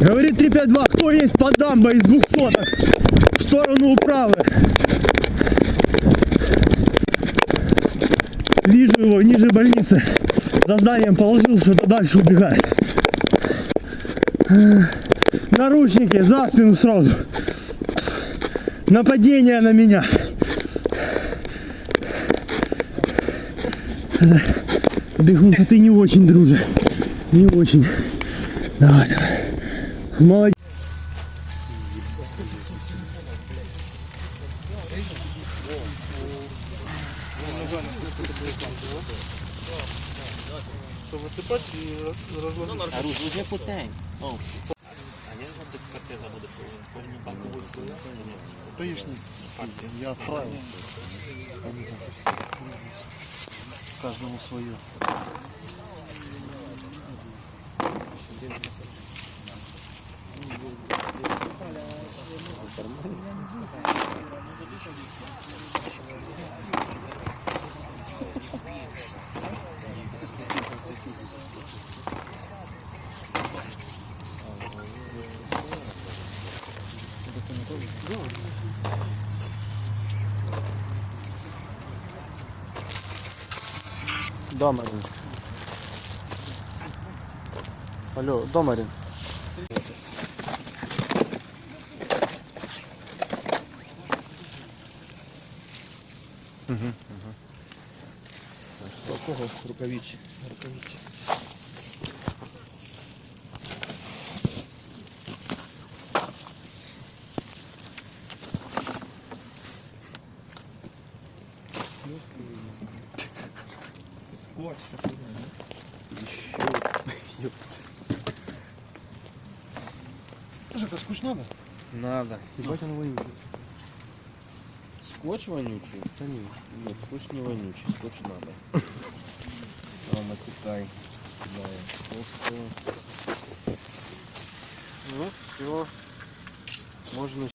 Говорит 352, кто есть под дамбой из двухсоток в сторону управы. Ниже больницы. За зданием положил, что-то дальше убегает. Наручники за спину сразу. Нападение на меня. Бегунка, ты не очень, друже. Не очень. Давай. Молодец. Що висипати і роз- розложити. А рух вже пуцень. Я отправил. Каждому свое. Да, Мариночка. Алло, да, Марин. До кого рукавичі? Рукавичі. Скотч. Ёпта. Жека, скучно надо? Надо. Ебать он вонючий. Скотч вонючий? Да не. Нет, скотч не вонючий, скотч надо. А, натекай. Да, э, Ну все. Можно